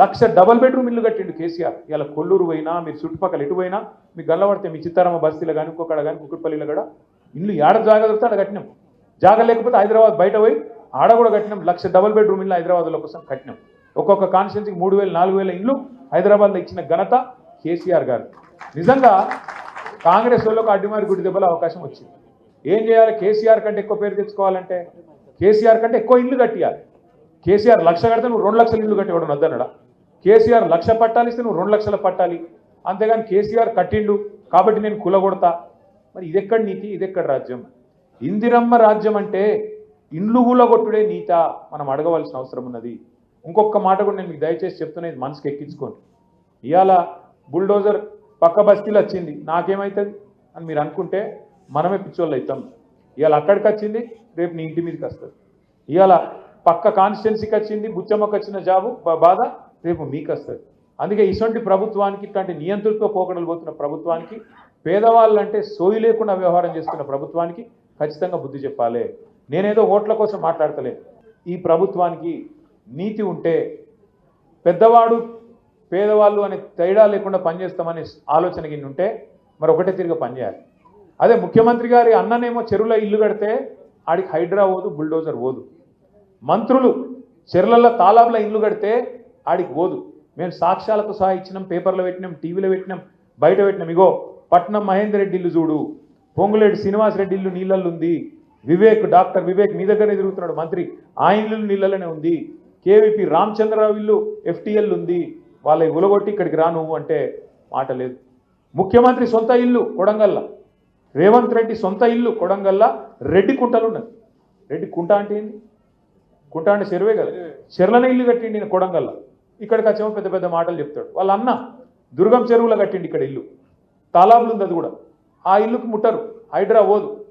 లక్ష double bedroom ఇల్లు కట్టిండు కేసీఆర్. ఇలా కొల్లూరు పోయినా మీరు చుట్టుపక్కల ఎటు పోయినా మీకు గల్లబడితే మీ చిత్తారామ బస్తీలో కానీ ఇంకొకడ కానీ కుక్కట్పల్లిలో కూడా ఇల్లు ఏడ జాగ దొరికితే ఆడ కట్టినాం. జాగ లేకపోతే హైదరాబాద్ బయట పోయి ఆడ కూడా కట్టినాం. లక్ష డబల్ బెడ్రూమ్ ఇల్లు హైదరాబాద్లో కోసం కట్టినాం. ఒక్కొక్క కాన్స్టిట్యున్సీకి మూడు వేలు నాలుగు వేల ఇల్లు హైదరాబాద్లో ఇచ్చిన ఘనత కేసీఆర్ గారు. నిజంగా కాంగ్రెస్ వాళ్ళకు అడ్డిమారి గుడి దెబ్బల అవకాశం వచ్చింది. ఏం చేయాలి? కేసీఆర్ కంటే ఎక్కువ పేరు తెచ్చుకోవాలంటే కేసీఆర్ కంటే ఎక్కువ ఇల్లు కట్టియాలి. కేసీఆర్ లక్ష కడితే నువ్వు రెండు లక్షల ఇల్లు కట్టేవాడు వద్దనడా కేసీఆర్ లక్ష పట్టాలి ఇస్తే నువ్వు రెండు లక్షల పట్టాలి. అంతేగాని కేసీఆర్ కట్టిండు కాబట్టి నేను కులగొడతా. మరి ఇదెక్కడ నీతి? ఇదెక్కడ రాజ్యం? ఇందిరమ్మ రాజ్యం అంటే ఇండ్లు కూలగొట్టుడే నీత మనం అడగవలసిన అవసరం ఉన్నది. ఇంకొక మాట కూడా నేను మీకు దయచేసి చెప్తున్నది ఇది మనసుకి ఎక్కించుకోండి. ఇవాళ బుల్డోజర్ పక్క బస్తీలు వచ్చింది. నాకేమవుతుంది అని మీరు అనుకుంటే మనమే పిచ్చోళ్ళు అవుతాం. ఇవాళ అక్కడికి వచ్చింది రేపు నీ ఇంటి మీదకి వస్తుంది. ఇవాళ పక్క కాన్స్టిట్యున్సీకి వచ్చింది బుచ్చమ్మకి వచ్చిన జాబు బా- బాధ? రేపు మీకు వస్తుంది అందుకే ఇటువంటి ప్రభుత్వానికి ఇట్లాంటి నియంత్రిత పోకడలు పోతున్న ప్రభుత్వానికి పేదవాళ్ళంటే సోయి లేకుండా వ్యవహారం చేస్తున్న ప్రభుత్వానికి ఖచ్చితంగా బుద్ధి చెప్పాలి. నేనేదో ఓట్ల కోసం మాట్లాడతలే ఈ ప్రభుత్వానికి నీతి ఉంటే పెద్దవాడు పేదవాళ్ళు అనే తేడా లేకుండా పనిచేస్తామనే ఆలోచన కింద ఉంటే మరి ఒకటే తిరిగి పనిచేయాలి. అదే ముఖ్యమంత్రి గారి అన్ననేమో చెరువులో ఇల్లు కడితే ఆడికి హైడ్రా పోదు బుల్డోజర్ పోదు. మంత్రులు చెరువులలో తాలాబుల ఇల్లు కడితే ఆడికి పోదు. మేము సాక్ష్యాలతో సహా ఇచ్చినాం పేపర్లో పెట్టినాం టీవీలో పెట్టినాం బయట పెట్టినాం. ఇగో పట్నం మహేందర్ రెడ్డి ఇల్లు చూడు. పొంగులేడు శ్రీనివాస్ రెడ్డి ఇల్లు నీళ్ళల్లో ఉంది. వివేక్ డాక్టర్ వివేక్ నీ దగ్గరనే తిరుగుతున్నాడు మంత్రి. ఆ ఇల్లు నీళ్ళలోనే ఉంది. కేవీపీ రామచంద్రరావు ఇల్లు ఎఫ్టీఎల్ ఉంది. వాళ్ళ ఉలగొట్టి ఇక్కడికి రా నువ్వు అంటే మాట లేదు. ముఖ్యమంత్రి సొంత ఇల్లు కొడంగల్ల. రేవంత్ రెడ్డి సొంత ఇల్లు కొడంగల్ల. రెడ్డి కుంటలు ఉన్నది. రెడ్డి కుంట అంటే ఏంది? కుంట అంటే చెరువే కదా. చెర్లనే ఇల్లు కట్టిండి కొడంగల్ల. ఇక్కడికి వచ్చేమో పెద్ద పెద్ద మాటలు చెప్తాడు. వాళ్ళ అన్న దుర్గం చెరువులో కట్టిండి ఇక్కడ ఇల్లు. తాలాబులు ఉంది అది కూడా. ఆ ఇల్లుకి ముట్టరు. హైడ్రా పోదు.